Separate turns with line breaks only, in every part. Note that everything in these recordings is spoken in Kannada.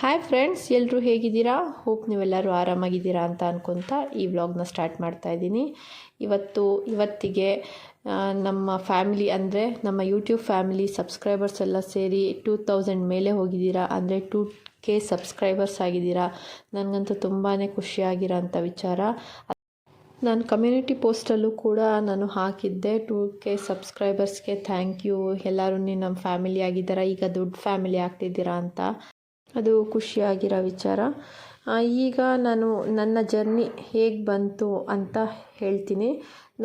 ಹಾಯ್ ಫ್ರೆಂಡ್ಸ್ ಎಲ್ಲರೂ ಹೇಗಿದ್ದೀರಾ? ಹೋಪ್ ನೀವೆಲ್ಲರೂ ಆರಾಮಾಗಿದ್ದೀರಾ ಅಂತ ಅನ್ಕೊತ ಈ ವ್ಲಾಗ್ನ ಸ್ಟಾರ್ಟ್ ಮಾಡ್ತಾ ಇದ್ದೀನಿ. ಇವತ್ತು, ಇವತ್ತಿಗೆ ನಮ್ಮ ಫ್ಯಾಮಿಲಿ ಅಂದರೆ ನಮ್ಮ ಯೂಟ್ಯೂಬ್ ಫ್ಯಾಮಿಲಿ ಸಬ್ಸ್ಕ್ರೈಬರ್ಸ್ ಎಲ್ಲ ಸೇರಿ ಟೂ ತೌಸಂಡ್ ಮೇಲೆ ಹೋಗಿದ್ದೀರಾ? ಅಂದರೆ ಟೂ ಕೆ ಸಬ್ಸ್ಕ್ರೈಬರ್ಸ್ ಆಗಿದ್ದೀರಾ? ನನಗಂತೂ ತುಂಬಾ ಖುಷಿಯಾಗಿರೋಂಥ ವಿಚಾರ. ನಾನು ಕಮ್ಯುನಿಟಿ ಪೋಸ್ಟಲ್ಲೂ ಕೂಡ ನಾನು ಹಾಕಿದ್ದೆ. ಟೂ ಕೆ ಸಬ್ಸ್ಕ್ರೈಬರ್ಸ್ಗೆ ಥ್ಯಾಂಕ್ ಯು ಎಲ್ಲರೂ ನಮ್ಮ ಫ್ಯಾಮಿಲಿ ಆಗಿದ್ದೀರಾ? ಈಗ ದೊಡ್ಡ ಫ್ಯಾಮಿಲಿ ಆಗ್ತಿದ್ದೀರಾ ಅಂತ. ಅದು ಖುಷಿಯಾಗಿರೋ ವಿಚಾರ. ಈಗ ನಾನು ನನ್ನ ಜರ್ನಿ ಹೇಗೆ ಬಂತು ಅಂತ ಹೇಳ್ತೀನಿ.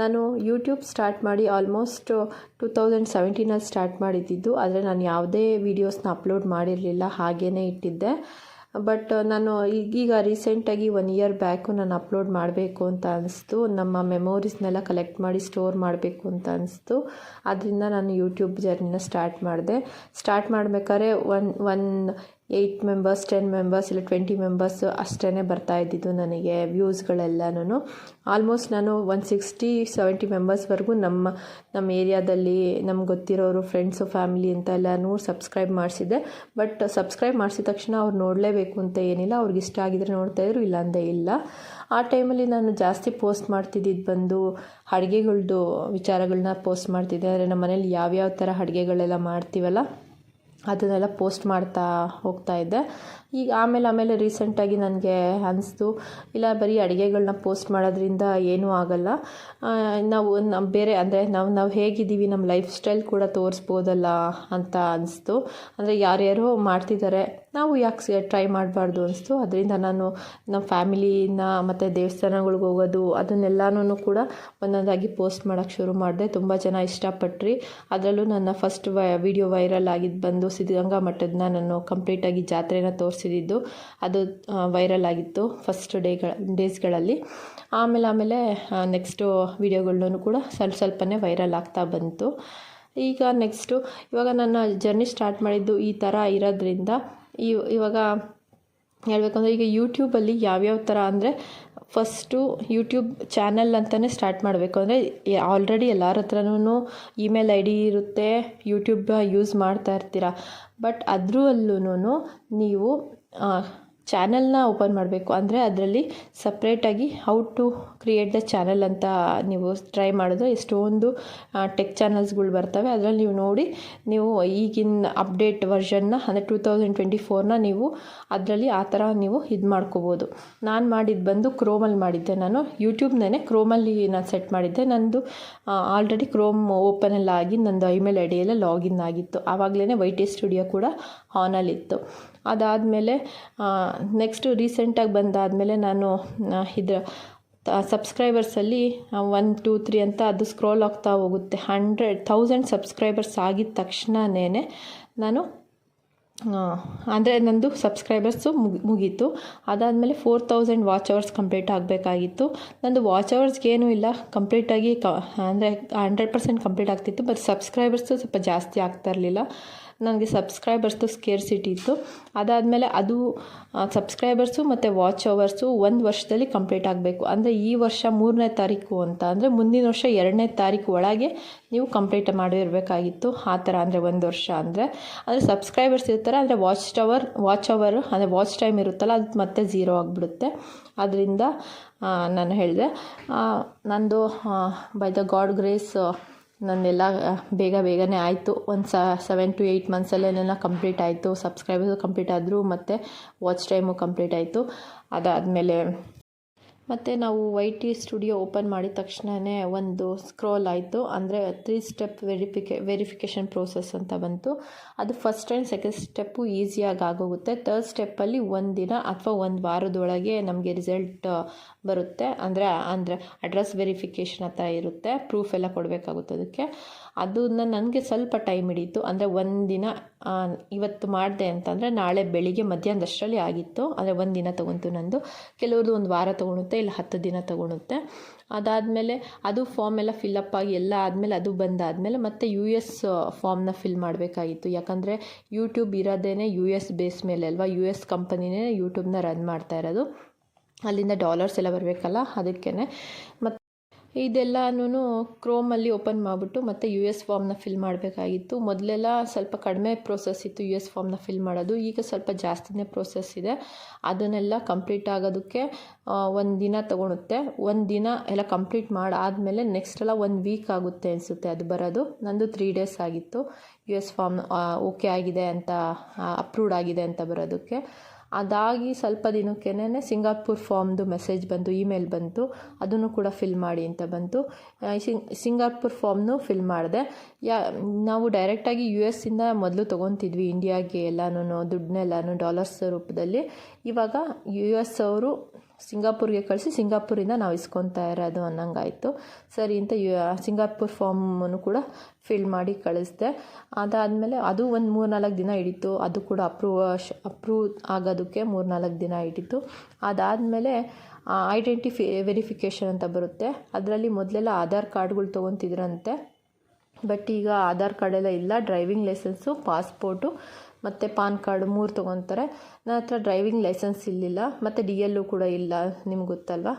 ನಾನು ಯೂಟ್ಯೂಬ್ ಸ್ಟಾರ್ಟ್ ಮಾಡಿ ಆಲ್ಮೋಸ್ಟ್ ಟು ತೌಸಂಡ್ ಸೆವೆಂಟೀನಲ್ಲಿ ಸ್ಟಾರ್ಟ್ ಮಾಡಿದ್ದಿದ್ದು ಆದರೆ ನಾನು ಯಾವುದೇ ವೀಡಿಯೋಸ್ನ ಅಪ್ಲೋಡ್ ಮಾಡಿರಲಿಲ್ಲ ಹಾಗೇ ಇಟ್ಟಿದ್ದೆ. ಬಟ್ ನಾನು ಈಗೀಗ ರೀಸೆಂಟಾಗಿ ಒನ್ ಇಯರ್ ಬ್ಯಾಕು ನಾನು ಅಪ್ಲೋಡ್ ಮಾಡಬೇಕು ಅಂತ ಅನಿಸ್ತು. ನಮ್ಮ ಮೆಮೊರೀಸ್ನೆಲ್ಲ ಕಲೆಕ್ಟ್ ಮಾಡಿ ಸ್ಟೋರ್ ಮಾಡಬೇಕು ಅಂತ ಅನಿಸ್ತು. ಅದರಿಂದ ನಾನು ಯೂಟ್ಯೂಬ್ ಜರ್ನಿನ ಸ್ಟಾರ್ಟ್ ಮಾಡಿದೆ. ಸ್ಟಾರ್ಟ್ ಮಾಡಬೇಕಾದ್ರೆ one one eight members ten members ಇಲ್ಲ ಟ್ವೆಂಟಿ ಮೆಂಬರ್ಸ್ ಅಷ್ಟೇ ಬರ್ತಾ ಇದ್ದಿದ್ದು ನನಗೆ ವ್ಯೂಸ್ಗಳೆಲ್ಲನೂ ಆಲ್ಮೋಸ್ಟ್ ನಾನು ಒನ್ ಸಿಕ್ಸ್ಟಿ ಸೆವೆಂಟಿ ಮೆಂಬರ್ಸ್ವರೆಗೂ ನಮ್ಮ ನಮ್ಮ ಏರಿಯಾದಲ್ಲಿ ನಮ್ಗೆ ಗೊತ್ತಿರೋರು ಫ್ರೆಂಡ್ಸು ಫ್ಯಾಮಿಲಿ ಅಂತ ಎಲ್ಲನೂ ಸಬ್ಸ್ಕ್ರೈಬ್ ಮಾಡಿಸಿದ್ದೆ. ಬಟ್ ಸಬ್ಸ್ಕ್ರೈಬ್ ಮಾಡಿಸಿದ ತಕ್ಷಣ ಅವ್ರು ನೋಡಲೇಬೇಕು ಅಂತ ಏನಿಲ್ಲ, ಅವ್ರಿಗೆ ಇಷ್ಟ ಆಗಿದ್ರೆ ನೋಡ್ತಾಯಿದ್ರು ಇಲ್ಲಾಂದರೆ ಇಲ್ಲ. ಆ ಟೈಮಲ್ಲಿ ನಾನು ಜಾಸ್ತಿ ಪೋಸ್ಟ್ ಮಾಡ್ತಿದ್ದಿದ್ದು ಬಂದು ಅಡುಗೆಗಳ್ದು ವಿಚಾರಗಳನ್ನ ಪೋಸ್ಟ್ ಮಾಡ್ತಿದ್ದೆ. ಅಂದರೆ ನಮ್ಮ ಮನೇಲಿ ಯಾವ್ಯಾವ ಥರ ಅಡುಗೆಗಳೆಲ್ಲ ಮಾಡ್ತೀವಲ್ಲ ಅದನ್ನೆಲ್ಲ ಪೋಸ್ಟ್ ಮಾಡ್ತಾ ಹೋಗ್ತಾ ಇದ್ದೆ. ಈಗ ಆಮೇಲೆ ಆಮೇಲೆ ರೀಸೆಂಟಾಗಿ ನನಗೆ ಅನಿಸ್ತು. ಇಲ್ಲ, ಬರೀ ಅಡುಗೆಗಳನ್ನ ಪೋಸ್ಟ್ ಮಾಡೋದ್ರಿಂದ ಏನೂ ಆಗಲ್ಲ. ನಾವು ನಮ್ಮ ಬೇರೆ ಅಂದರೆ ನಾವು ನಾವು ಹೇಗಿದ್ದೀವಿ ನಮ್ಮ ಲೈಫ್ ಸ್ಟೈಲ್ ಕೂಡ ತೋರಿಸ್ಬೋದಲ್ಲ ಅಂತ ಅನಿಸ್ತು. ಅಂದರೆ ಯಾರ್ಯಾರೋ ಮಾಡ್ತಿದ್ದಾರೆ ನಾವು ಯಾಕೆ ಟ್ರೈ ಮಾಡಬಾರ್ದು ಅನಿಸ್ತು. ಅದರಿಂದ ನಾನು ನಮ್ಮ ಫ್ಯಾಮಿಲಿನ ಮತ್ತು ದೇವಸ್ಥಾನಗಳಿಗೆ ಹೋಗೋದು ಅದನ್ನೆಲ್ಲನೂ ಕೂಡ ಒಂದೊಂದಾಗಿ ಪೋಸ್ಟ್ ಮಾಡೋಕ್ಕೆ ಶುರು ಮಾಡಿದೆ. ತುಂಬ ಜನ ಇಷ್ಟಪಟ್ರಿ. ಅದರಲ್ಲೂ ನನ್ನ ಫಸ್ಟ್ ವೈ ವಿಡಿಯೋ ವೈರಲ್ ಆಗಿದ್ದು ಬಂದು ಸಿದ್ಧಗಂಗಾ ಮಠದನ್ನ ನಾನು ಕಂಪ್ಲೀಟಾಗಿ ಜಾತ್ರೆನ ತೋರಿಸಿದ್ದು ಅದು ವೈರಲ್ ಆಗಿತ್ತು ಫಸ್ಟ್ ಡೇಗಳ ಡೇಸ್ಗಳಲ್ಲಿ ಆಮೇಲೆ ಆಮೇಲೆ ನೆಕ್ಸ್ಟು ವೀಡಿಯೋಗಳನ್ನೂ ಕೂಡ ಸ್ವಲ್ಪ ಸ್ವಲ್ಪನೇ ವೈರಲ್ ಆಗ್ತಾ ಬಂತು. ಈಗ ನೆಕ್ಸ್ಟು ಇವಾಗ ನನ್ನ ಜರ್ನಿ ಸ್ಟಾರ್ಟ್ ಮಾಡಿದ್ದು ಈ ಥರ ಇರೋದ್ರಿಂದ ಇವ್, ಇವಾಗ ಹೇಳ್ಬೇಕಂದ್ರೆ ಈಗ ಯೂಟ್ಯೂಬಲ್ಲಿ ಯಾವ್ಯಾವ ಥರ ಅಂದರೆ ಫಸ್ಟು ಯೂಟ್ಯೂಬ್ ಚಾನಲ್ ಅಂತಲೇ ಸ್ಟಾರ್ಟ್ ಮಾಡಬೇಕು. ಅಂದರೆ ಆಲ್ರೆಡಿ ಎಲ್ಲರ ಹತ್ರನೂ ಇಮೇಲ್ ಐ ಡಿ ಇರುತ್ತೆ, ಯೂಟ್ಯೂಬ್ ಯೂಸ್ ಮಾಡ್ತಾ ಇರ್ತೀರ. ಬಟ್ ಅದ್ರಲ್ಲೂ ನೀವು ಚಾನಲ್ನ ಓಪನ್ ಮಾಡಬೇಕು. ಅಂದರೆ ಅದರಲ್ಲಿ ಸಪ್ರೇಟಾಗಿ how to create the channel ಅಂತ ನೀವು ಟ್ರೈ ಮಾಡಿದ್ರೆ ಎಷ್ಟೊಂದು ಟೆಕ್ ಚಾನಲ್ಸ್ಗಳು ಬರ್ತವೆ. ಅದರಲ್ಲಿ ನೀವು ನೋಡಿ, ನೀವು ಈಗಿನ ಅಪ್ಡೇಟ್ ವರ್ಷನ್ನ ಅಂದರೆ ಟೂ ತೌಸಂಡ್ ಟ್ವೆಂಟಿ ಫೋರ್ನ ನೀವು ಅದರಲ್ಲಿ ಆ ಥರ ನೀವು ಇದು ಮಾಡ್ಕೋಬೋದು. ನಾನು ಮಾಡಿದ್ದು ಬಂದು ಕ್ರೋಮಲ್ಲಿ ಮಾಡಿದ್ದೆ ನಾನು. ಯೂಟ್ಯೂಬ್ನೇ ಕ್ರೋಮಲ್ಲಿ ನಾನು ಸೆಟ್ ಮಾಡಿದ್ದೆ. ನಂದು ಆಲ್ರೆಡಿ ಕ್ರೋಮ್ ಓಪನಲ್ಲಿ ಆಗಿ ನಂದು ಇಮೇಲ್ ಐ ಡಿಯೆಲ್ಲ ಲಾಗಿನ್ ಆಗಿತ್ತು. ಆವಾಗಲೇ ವೈ ಟಿ ಸ್ಟುಡಿಯೋ ಕೂಡ ಆನಲ್ಲಿತ್ತು ಅದಾದಮೇಲೆ ನೆಕ್ಸ್ಟು ರೀಸೆಂಟಾಗಿ ಬಂದಾದಮೇಲೆ ನಾನು ಇದು ಸಬ್ಸ್ಕ್ರೈಬರ್ಸಲ್ಲಿ ಒನ್ ಟೂ ತ್ರೀ ಅಂತ ಅದು ಸ್ಕ್ರೋಲ್ ಆಗ್ತಾ ಹೋಗುತ್ತೆ. ಹಂಡ್ರೆಡ್ ಥೌಸಂಡ್ ಸಬ್ಸ್ಕ್ರೈಬರ್ಸ್ ಆಗಿದ ತಕ್ಷಣನೇ ನಾನು ಅಂದರೆ ನಂದು ಸಬ್ಸ್ಕ್ರೈಬರ್ಸು ಮುಗಿ, ಮುಗೀತು. ಅದಾದಮೇಲೆ four thousand watch hours complete ಆಗಬೇಕಾಗಿತ್ತು. ನಂದು ವಾಚ್ ಅವರ್ಸ್ಗೇನೂ ಇಲ್ಲ. ಕಂಪ್ಲೀಟಾಗಿ ಕ, ಅಂದರೆ ಹಂಡ್ರೆಡ್ ಪರ್ಸೆಂಟ್ ಕಂಪ್ಲೀಟ್ ಆಗ್ತಿತ್ತು. ಬಟ್ ಸಬ್ಸ್ಕ್ರೈಬರ್ಸು ಸ್ವಲ್ಪ ಜಾಸ್ತಿ ಆಗ್ತಾ ಇರಲಿಲ್ಲ. ನನಗೆ ಸಬ್ಸ್ಕ್ರೈಬರ್ಸ್ದು ಸ್ಕೇರ್ಸಿಟಿ ಇತ್ತು. ಅದಾದಮೇಲೆ ಅದು ಸಬ್ಸ್ಕ್ರೈಬರ್ಸು ಮತ್ತು ವಾಚ್ ಅವರ್ಸು ಒಂದು ವರ್ಷದಲ್ಲಿ ಕಂಪ್ಲೀಟ್ ಆಗಬೇಕು. ಅಂದರೆ ಈ ವರ್ಷ ಮೂರನೇ ತಾರೀಕು ಅಂತ ಅಂದರೆ ಮುಂದಿನ ವರ್ಷ ಎರಡನೇ ತಾರೀಕು ಒಳಗೆ ನೀವು ಕಂಪ್ಲೀಟ್ ಮಾಡಿರಬೇಕಾಗಿತ್ತು. ಆ ಥರ ಅಂದರೆ ಒಂದು ವರ್ಷ ಅಂದರೆ. ಅಂದರೆ ಸಬ್ಸ್ಕ್ರೈಬರ್ಸ್ ಇರ್ತಾರೆ, ಅಂದರೆ ವಾಚ್ ಟವರ್ ವಾಚ್ ಅವರ್ ಅಂದರೆ ವಾಚ್ ಟೈಮ್ ಇರುತ್ತಲ್ಲ, ಅದು ಮತ್ತೆ ಝೀರೋ ಆಗಿಬಿಡುತ್ತೆ. ಅದರಿಂದ ನಾನು ಹೇಳಿದೆ. ನಂದು ಬೈ ದ ಗಾಡ್ ಗ್ರೇಸ್ ನಂದೆಲ್ಲ ಬೇಗ ಬೇಗನೆ ಆಯಿತು. ಒಂದು ಸೆವೆನ್ ಟು ಏಯ್ಟ್ ಮಂತ್ಸಲ್ಲೆಲ್ಲ ಕಂಪ್ಲೀಟ್ ಆಯಿತು. ಸಬ್ಸ್ಕ್ರೈಬರ್ಸು ಕಂಪ್ಲೀಟ್ ಆದರು ಮತ್ತು ವಾಚ್ ಟೈಮು ಕಂಪ್ಲೀಟ್ ಆಯಿತು. ಅದಾದಮೇಲೆ ಮತ್ತು ನಾವು ವೈ ಟಿ ಸ್ಟುಡಿಯೋ ಓಪನ್ ಮಾಡಿದ ತಕ್ಷಣವೇ ಒಂದು ಸ್ಕ್ರೋಲ್ ಆಯಿತು. ಅಂದರೆ ತ್ರೀ ಸ್ಟೆಪ್ ವೆರಿಫಿಕೆ ವೆರಿಫಿಕೇಷನ್ ಪ್ರೋಸೆಸ್ ಅಂತ ಬಂತು. ಅದು ಫಸ್ಟ್ ಆ್ಯಂಡ್ ಸೆಕೆಂಡ್ ಸ್ಟೆಪ್ಪು ಈಸಿಯಾಗಿ ಆಗೋಗುತ್ತೆ. ತರ್ಡ್ ಸ್ಟೆಪ್ಪಲ್ಲಿ ಒಂದು ದಿನ ಅಥವಾ ಒಂದು ವಾರದೊಳಗೆ ನಮಗೆ ರಿಸಲ್ಟ್ ಬರುತ್ತೆ. ಅಂದರೆ ಅಂದರೆ ಅಡ್ರೆಸ್ ವೆರಿಫಿಕೇಷನ್ ಅಂತ ಇರುತ್ತೆ. ಪ್ರೂಫ್ ಎಲ್ಲ ಕೊಡಬೇಕಾಗುತ್ತೆ ಅದಕ್ಕೆ. ಅದನ್ನ ನನಗೆ ಸ್ವಲ್ಪ ಟೈಮ್ ಹಿಡೀತು. ಅಂದರೆ ಒಂದಿನ ಇವತ್ತು ಮಾಡಿದೆ ಅಂತಂದರೆ ನಾಳೆ ಬೆಳಿಗ್ಗೆ ಮಧ್ಯಾಹ್ನದಷ್ಟರಲ್ಲಿ ಆಗಿತ್ತು. ಅಂದರೆ ಒಂದು ದಿನ ತೊಗೊಂತು ನಂದು. ಕೆಲವ್ರದ್ದು ಒಂದು ವಾರ ತೊಗೊಳುತ್ತೆ ಇಲ್ಲ ಹತ್ತು ದಿನ ತೊಗೊಳುತ್ತೆ ಅದಾದಮೇಲೆ ಅದು ಫಾರ್ಮ್ ಎಲ್ಲ ಫಿಲ್ಅಪ್ ಆಗಿ ಎಲ್ಲ ಆದಮೇಲೆ ಅದು ಬಂದಾದಮೇಲೆ ಮತ್ತೆ ಯು ಎಸ್ ಫಾರ್ಮ್ನ ಫಿಲ್ ಮಾಡಬೇಕಾಗಿತ್ತು. ಯಾಕಂದರೆ ಯೂಟ್ಯೂಬ್ ಇರೋದೇ ಯು ಎಸ್ ಬೇಸ್ ಮೇಲೆ ಅಲ್ವಾ? ಯು ಎಸ್ ಕಂಪನಿನೇ ಯೂಟ್ಯೂಬ್ನ ರನ್ ಮಾಡ್ತಾ ಇರೋದು. ಅಲ್ಲಿಂದ ಡಾಲರ್ಸ್ ಎಲ್ಲ ಬರಬೇಕಲ್ಲ? ಅದಕ್ಕೇ ಮತ್ತು ಇದೆಲ್ಲನೂ ಕ್ರೋಮಲ್ಲಿ ಓಪನ್ ಮಾಡಿಬಿಟ್ಟು ಮತ್ತು ಯು ಎಸ್ ಫಾರ್ಮ್ನ ಫಿಲ್ ಮಾಡಬೇಕಾಗಿತ್ತು. ಮೊದಲೆಲ್ಲ ಸ್ವಲ್ಪ ಕಡಿಮೆ ಪ್ರೋಸೆಸ್ ಇತ್ತು ಯು ಎಸ್ ಫಾರ್ಮ್ನ ಫಿಲ್ ಮಾಡೋದು. ಈಗ ಸ್ವಲ್ಪ ಜಾಸ್ತಿನೇ ಪ್ರೋಸೆಸ್ ಇದೆ. ಅದನ್ನೆಲ್ಲ ಕಂಪ್ಲೀಟ್ ಆಗೋದಕ್ಕೆ ಒಂದು ದಿನ ತೊಗೊಳುತ್ತೆ. ಒಂದು ದಿನ ಎಲ್ಲ ಕಂಪ್ಲೀಟ್ ಮಾಡಾದಮೇಲೆ ನೆಕ್ಸ್ಟ್ ಎಲ್ಲ ಒಂದು ವೀಕ್ ಆಗುತ್ತೆ ಅನಿಸುತ್ತೆ ಅದು ಬರೋದು. ನಂದು ತ್ರೀ ಡೇಸ್ ಆಗಿತ್ತು. ಯು ಎಸ್ ಫಾರ್ಮ್ ಓಕೆ ಆಗಿದೆ ಅಂತ ಅಪ್ರೂವ್ಡ್ ಆಗಿದೆ ಅಂತ ಬರೋದಕ್ಕೆ. ಅದಾಗಿ ಸ್ವಲ್ಪ ದಿನಕ್ಕೇನೆ ಸಿಂಗಾಪುರ್ ಫಾರ್ಮ್ದು ಮೆಸೇಜ್ ಬಂತು, ಇಮೇಲ್ ಬಂತು, ಅದನ್ನು ಕೂಡ ಫಿಲ್ ಮಾಡಿ ಅಂತ ಬಂತು. ಸಿಂಗಾಪುರ್ ಫಾರ್ಮ್ನು ಫಿಲ್ ಮಾಡಿದೆ. ಯಾ, ನಾವು ಡೈರೆಕ್ಟಾಗಿ ಯು ಎಸ್ಸಿಂದ ಮೊದಲು ತೊಗೊತಿದ್ವಿ ಇಂಡಿಯಾಗೆ ಎಲ್ಲನೂ ದುಡ್ಡನ್ನೆಲ್ಲನೂ ಡಾಲರ್ಸ್ ರೂಪದಲ್ಲಿ. ಇವಾಗ ಯು ಎಸ್ ಅವರು ಸಿಂಗಾಪುರ್ಗೆ ಕಳಿಸಿ ಸಿಂಗಾಪುರಿಂದ ನಾವು ಇಸ್ಕೊತಾ ಇರೋದು ಅನ್ನಂಗಾಯಿತು. ಸರಿ ಅಂತ ಯು ಸಿಂಗಾಪುರ್ ಫಾರ್ಮನ್ನು ಕೂಡ ಫಿಲ್ ಮಾಡಿ ಕಳಿಸ್ದೆ. ಅದಾದಮೇಲೆ ಅದು ಒಂದು ಮೂರು ನಾಲ್ಕು ದಿನ ಹಿಡಿತು. ಅದು ಕೂಡ ಅಪ್ರೂವ್ ಅಪ್ರೂವ್ ಆಗೋದಕ್ಕೆ ಮೂರು ನಾಲ್ಕು ದಿನ ಹಿಡಿತು. ಅದಾದಮೇಲೆ ಐಡೆಂಟಿಫಿ ವೆರಿಫಿಕೇಷನ್ ಅಂತ ಬರುತ್ತೆ. ಅದರಲ್ಲಿ ಮೊದಲೆಲ್ಲ ಆಧಾರ್ ಕಾರ್ಡ್ಗಳು ತೊಗೊತಿದ್ರಂತೆ. ಬಟ್ ಈಗ ಆಧಾರ್ ಕಾರ್ಡೆಲ್ಲ ಇಲ್ಲ. ಡ್ರೈವಿಂಗ್ ಲೈಸೆನ್ಸು ಪಾಸ್ಪೋರ್ಟು ಮತ್ತು ಪಾನ್ ಕಾರ್ಡ್ ಮೂರು ತೊಗೊತಾರೆ. ನನ್ನ ಹತ್ರ ಡ್ರೈವಿಂಗ್ ಲೈಸೆನ್ಸ್ ಇರಲಿಲ್ಲ ಮತ್ತು ಡಿ ಎಲ್ಲು ಕೂಡ ಇಲ್ಲ, ನಿಮ್ಗೆ ಗೊತ್ತಲ್ವಾ?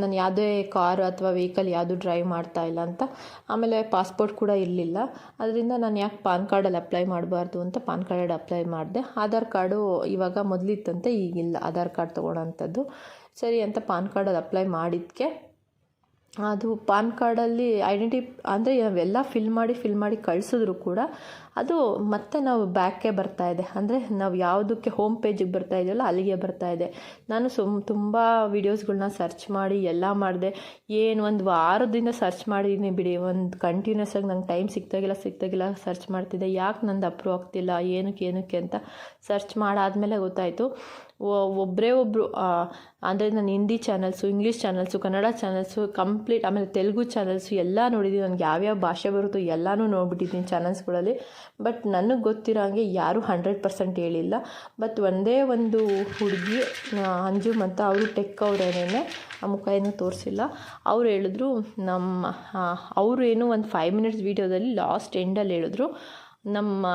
ನಾನು ಯಾವುದೇ ಕಾರು ಅಥವಾ ವೆಹಿಕಲ್ ಯಾವುದು ಡ್ರೈವ್ ಮಾಡ್ತಾ ಇಲ್ಲ ಅಂತ. ಆಮೇಲೆ ಪಾಸ್ಪೋರ್ಟ್ ಕೂಡ ಇರಲಿಲ್ಲ ಅದರಿಂದ ನಾನು ಯಾಕೆ ಪಾನ್ ಕಾರ್ಡಲ್ಲಿ ಅಪ್ಲೈ ಮಾಡಬಾರ್ದು ಅಂತ ಪಾನ್ ಕಾರ್ಡಲ್ಲಿ ಅಪ್ಲೈ ಮಾಡಿದೆ. ಆಧಾರ್ ಕಾರ್ಡು ಇವಾಗ ಮೊದಲಿತ್ತಂತೆ, ಈಗಿಲ್ಲ. ಆಧಾರ್ ಕಾರ್ಡ್ ತೊಗೊಳೋಂಥದ್ದು. ಸರಿ ಅಂತ ಪಾನ್ ಕಾರ್ಡಲ್ಲಿ ಅಪ್ಲೈ ಮಾಡಿದ್ದಕ್ಕೆ ಅದು ಪಾನ್ ಕಾರ್ಡಲ್ಲಿ ಐಡೆಂಟಿ, ಅಂದರೆ ನಾವೆಲ್ಲ ಫಿಲ್ ಮಾಡಿ ಫಿಲ್ ಮಾಡಿ ಕಳಿಸಿದ್ರು ಕೂಡ ಅದು ಮತ್ತೆ ನಾವು ಬ್ಯಾಕೆ ಬರ್ತಾ ಇದೆ. ಅಂದರೆ ನಾವು ಯಾವುದಕ್ಕೆ ಹೋಮ್ ಪೇಜಿಗೆ ಬರ್ತಾ ಇದೆಯಲ್ಲ ಅಲ್ಲಿಗೆ ಬರ್ತಾ ಇದೆ. ನಾನು ಸುಮ್ ತುಂಬ ವೀಡಿಯೋಸ್ಗಳನ್ನ ಸರ್ಚ್ ಮಾಡಿ ಎಲ್ಲ ಮಾಡಿದೆ. ಏನು ಒಂದು ವಾರದಿಂದ ಸರ್ಚ್ ಮಾಡಿದ್ದೀನಿ ಬಿಡಿ. ಒಂದು ಕಂಟಿನ್ಯೂಸ್ ಆಗಿ ನಂಗೆ ಟೈಮ್ ಸಿಗ್ತಾಗಿಲ್ಲ ಸಿಗ್ತಾಗಿಲ್ಲ ಸರ್ಚ್ ಮಾಡ್ತಿದ್ದೆ. ಯಾಕೆ ನಂದು ಅಪ್ರೂವ್ ಆಗ್ತಿಲ್ಲ, ಏನಕ್ಕೆ ಏನಕ್ಕೆ ಅಂತ ಸರ್ಚ್ ಮಾಡಾದಮೇಲೆ ಗೊತ್ತಾಯಿತು. ಒಬ್ಬರೇ ಒಬ್ಬರು ಅಂದರೆ ನಾನು Hindi channels, English channels, Kannada channels, complete ಆಮೇಲೆ ತೆಲುಗು ಚಾನಲ್ಸು ಎಲ್ಲ ನೋಡಿದ್ದೀನಿ ನನಗೆ ಯಾವ್ಯಾವ ಭಾಷೆ ಬರುತ್ತೋ ಎಲ್ಲನೂ ನೋಡ್ಬಿಟ್ಟಿದ್ದೀನಿ ಚಾನಲ್ಸ್ಗಳಲ್ಲಿ. ಬಟ್ ನನಗೆ ಗೊತ್ತಿರೋ ಹಾಗೆ ಯಾರೂ ಹಂಡ್ರೆಡ್ ಪರ್ಸೆಂಟ್ ಹೇಳಿಲ್ಲ. ಬಟ್ ಒಂದೇ ಒಂದು ಹುಡುಗಿ ಅಂಜುಮ್ ಅಂತ ಅವರು ಟೆಕ್ ಅವರೇನೇ ಆ ಮುಖ ಏನೂ ತೋರಿಸಿಲ್ಲ. ಅವ್ರು ಹೇಳಿದ್ರು, ನಮ್ಮ ಅವರು ಏನು ಒಂದು ಫೈವ್ ಮಿನಿಟ್ಸ್ ವೀಡಿಯೋದಲ್ಲಿ ಲಾಸ್ಟ್ ಎಂಡಲ್ಲಿ ಹೇಳಿದ್ರು, ನಮ್ಮ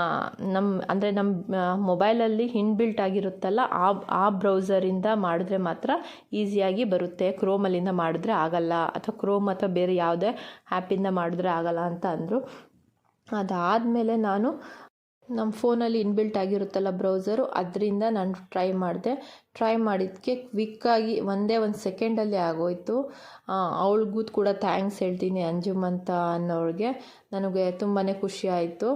ನಮ್ಮ, ಅಂದರೆ ನಮ್ಮ ಮೊಬೈಲಲ್ಲಿ ಇನ್ಬಿಲ್ಟ್ ಆಗಿರುತ್ತಲ್ಲ, ಆ ಆ ಬ್ರೌಸರಿಂದ ಮಾಡಿದ್ರೆ ಮಾತ್ರ ಈಸಿಯಾಗಿ ಬರುತ್ತೆ. ಕ್ರೋಮಲ್ಲಿಂದ ಮಾಡಿದ್ರೆ ಆಗಲ್ಲ, ಅಥವಾ ಕ್ರೋಮ್ ಅಥವಾ ಬೇರೆ ಯಾವುದೇ ಆ್ಯಪಿಂದ ಮಾಡಿದ್ರೆ ಆಗಲ್ಲ ಅಂತ ಅಂದರು. ಅದಾದಮೇಲೆ ನಾನು ನಮ್ಮ ಫೋನಲ್ಲಿ ಇನ್ಬಿಲ್ಟ್ ಆಗಿರುತ್ತಲ್ಲ ಬ್ರೌಸರು, ಅದರಿಂದ ನಾನು ಟ್ರೈ ಮಾಡಿದೆ. ಟ್ರೈ ಮಾಡಿದ್ದಕ್ಕೆ ಕ್ವಿಕ್ಕಾಗಿ ಒಂದೇ ಒಂದು ಸೆಕೆಂಡಲ್ಲಿ ಆಗೋಯ್ತು. ಅವಳಿಗೂ ಕೂಡ ಥ್ಯಾಂಕ್ಸ್ ಹೇಳ್ತೀನಿ ಅಂಜುಮ್ ಅಂತ ಅನ್ನೋಳಿಗೆ ನನಗೆ ತುಂಬಾ ಖುಷಿ ಆಯಿತು.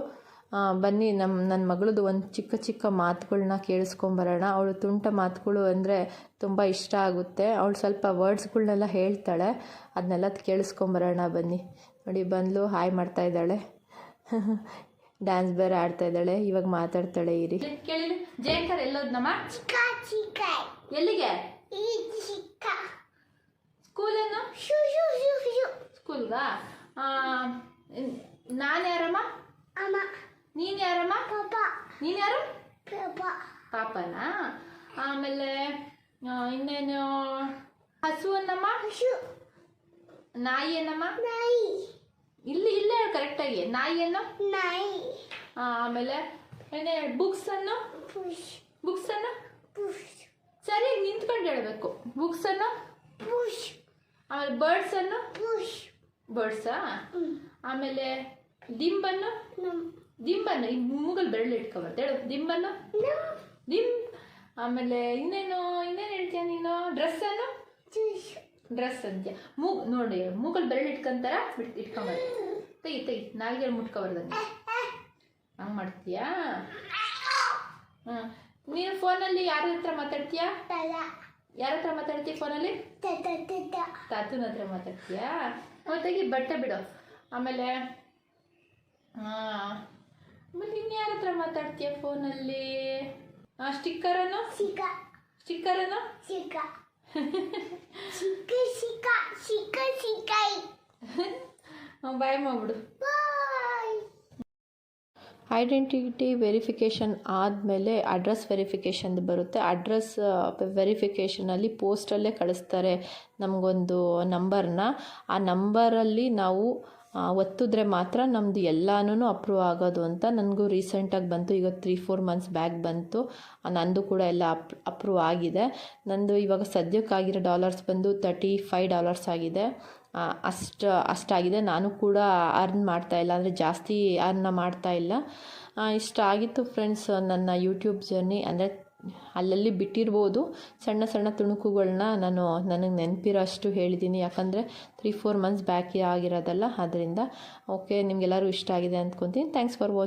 ಬನ್ನಿ ನಮ್ಮ ನನ್ನ ಮಗಳದ್ದು ಒಂದು ಚಿಕ್ಕ ಚಿಕ್ಕ ಮಾತುಗಳನ್ನ ಕೇಳಿಸ್ಕೊಂಬರೋಣ. ಅವಳು ತುಂಟ ಮಾತುಗಳು ಅಂದರೆ ತುಂಬ ಇಷ್ಟ ಆಗುತ್ತೆ. ಅವಳು ಸ್ವಲ್ಪ ವರ್ಡ್ಸ್ಗಳನ್ನೆಲ್ಲ ಹೇಳ್ತಾಳೆ. ಅದನ್ನೆಲ್ಲ ಕೇಳಿಸ್ಕೊಂಬರೋಣ ಬನ್ನಿ. ನೋಡಿ ಬಂದಳು ಹಾಯ್ ಮಾಡ್ತಾ ಇದ್ದಾಳೆ. ಡ್ಯಾನ್ಸ್ ಬೇರೆ ಆಡ್ತಾ ಇದ್ದಾಳೆ ಇವಾಗ ಮಾತಾಡ್ತಾಳೆ ಇರಿ.
ಕೇಳಿ ಜಯಂಕರ್ ಎಲ್ಲೋದ್ನಮ್ಮ
ಚಿಕ್ಕ ಚಿಕ್ಕ.
ಎಲ್ಲಿಗೆ?
ಈ ಚಿಕ್ಕ.
ಸ್ಕೂಲೇನು
ಶು ಶು ಶು ಶು.
ಸ್ಕೂಲ್ಗಾ? ನಾನು ಯಾರಮ್ಮ?
ಅಮ್ಮ.
ನೀನು ಯಾರಮ್ಮ?
ಪಾಪ.
ನೀನು ಯಾರು?
ಪಾಪ.
ಪಾಪನಾ? ಆಮೇಲೆ ಇನ್ನೇನು? ಹಸು. ಅನ್ನಮ್ಮ
ಶು
ನಾಯಿ ಏನಮ್ಮ
ನಾಯಿ.
ಇಲ್ಲಿ ಇಲ್ಲೇ ಹೇಳು ಕರೆಕ್ಟಾಗಿ ನಾಯಿ ನಾಯಿಯನ್ನು?
ನಾಯಿ.
ಆಮೇಲೆ ಏನೇ ಬುಕ್ಸ್ ಅನ್ನು ಬುಕ್ಸ್ ಅನ್ನು
ಸರಿಯಾಗಿ
ಸರಿ ನಿಂತ್ಕೊಂಡು ಹೇಳಬೇಕು. ಬುಕ್ಸ್ ಅನ್ನು ಆಮೇಲೆ ಬರ್ಡ್ಸ್ ಅನ್ನು ಬರ್ಡ್ಸಾ? ಆಮೇಲೆ ದಿಂಬನ್ನು? ದಿಂಬನ್ನು ಈ ಮೂಗಲ್ ಬೆರಳು ಇಟ್ಕೊಬಾರ್ದು. ಹೇಳು ದಿಂಬನ್ನು? ದಿಂಬ್ ಆಮೇಲೆ ಇನ್ನೇನು ಇನ್ನೇನು ಹೇಳ್ತೀಯ ನೀನು? ಡ್ರೆಸ್ ಅನ್ನು
ಜುಷ್
ಡ್ರೆಸ್ ಅಂತ್ಯ. ಮೂಗ್ ನೋಡಿ ಮೂಗಲ್ ಬೆರಳು ಇಟ್ಕೊಂತಾರ ಬಿಡ್ ಇಟ್ಕೊಂಬಾರ್ದು ತೆಗಿ ತೆಗಿ ನಾಲ್ಗೆ ಮುಟ್ಕೊಬಾರ್ದಂಗೆ ಹಂಗೆ ಮಾಡ್ತೀಯಾ? ಹ್ಞೂ ನೀನು ಫೋನಲ್ಲಿ ಯಾರ ಹತ್ರ ಮಾತಾಡ್ತೀಯಾ? ಯಾರ ಹತ್ರ ಮಾತಾಡ್ತೀಯ ಫೋನಲ್ಲಿ?
ತತ ತತ
ತಾತನ ಹತ್ರ ಮಾತಾಡ್ತೀಯಾ? ತೆಗಿ ಬಟ್ಟೆ ಬಿಡು. ಆಮೇಲೆ ಆಮೇಲೆ ಇನ್ಯಾರ ಹತ್ರ ಮಾತಾಡ್ತೀಯ ಫೋನಲ್ಲಿ? ಸ್ಟಿಕ್ಕರನ್ನು?
ಸ್ಟಿಕ್ಕರ್
ಸ್ಟಿಕ್ಕರನ್ನು?
ಚಿಕ್ಕ ಚಿಕ್ಕ ಚಿಕ್ಕ ಚಿಕ್ಕ
ಬಾಯ್ ಮಾಡ್ಬಿಡು ಐಡೆಂಟಿಟಿ ವೆರಿಫಿಕೇಷನ್ ಆದಮೇಲೆ ಅಡ್ರೆಸ್ ವೆರಿಫಿಕೇಶನ್ ಬರುತ್ತೆ ಅಡ್ರೆಸ್ ವೆರಿಫಿಕೇಷನಲ್ಲಿ ಪೋಸ್ಟಲ್ಲೇ ಕಳಿಸ್ತಾರೆ ನಮಗೊಂದು ನಂಬರ್ನ ಆ ನಂಬರಲ್ಲಿ ನಾವು ಒತ್ತಿದ್ರೆ ಮಾತ್ರ ನಮ್ಮದು ಎಲ್ಲಾನು ಅಪ್ರೂವ್ ಆಗೋದು ಅಂತ ನನಗೂ ರೀಸೆಂಟಾಗಿ ಬಂತು. ಈಗ ತ್ರೀ ಫೋರ್ ಮಂತ್ಸ್ ಬ್ಯಾಕ್ ಬಂತು. ನಂದು ಕೂಡ ಎಲ್ಲ ಅಪ್ ಅಪ್ರೂವ್ ಆಗಿದೆ. ನಂದು ಇವಾಗ ಸದ್ಯಕ್ಕಾಗಿರೋ ಡಾಲರ್ಸ್ ಬಂದು ತರ್ಟಿ ಫೈ ಡಾಲರ್ಸ್ ಆಗಿದೆ ಅಷ್ಟು ಅಷ್ಟಾಗಿದೆ ನಾನು ಕೂಡ ಅರ್ನ್ ಮಾಡ್ತಾ ಇಲ್ಲ. ಅಂದರೆ ಜಾಸ್ತಿ ಅರ್ನ ಮಾಡ್ತಾ ಇಲ್ಲ. ಇಷ್ಟ ಆಗಿತ್ತು ಫ್ರೆಂಡ್ಸ್ ನನ್ನ ಯೂಟ್ಯೂಬ್ ಜರ್ನಿ ಅಂದರೆ ಅಲ್ಲಲ್ಲಿ ಬಿಟ್ಟಿರ್ಬೋದು. ಸಣ್ಣ ಸಣ್ಣ ತುಣುಕುಗಳನ್ನ ನಾನು ನನಗೆ ನೆನಪಿರೋ ಅಷ್ಟು ಹೇಳಿದ್ದೀನಿ ಯಾಕಂದರೆ ತ್ರೀ ಫೋರ್ ಮಂತ್ಸ್ ಬ್ಯಾಕ್ ಆಗಿರೋದಲ್ಲ ಅದರಿಂದ ಓಕೆ ನಿಮಗೆಲ್ಲರೂ ಇಷ್ಟ ಆಗಿದೆ ಅಂದ್ಕೊತೀನಿ. Thanks for watch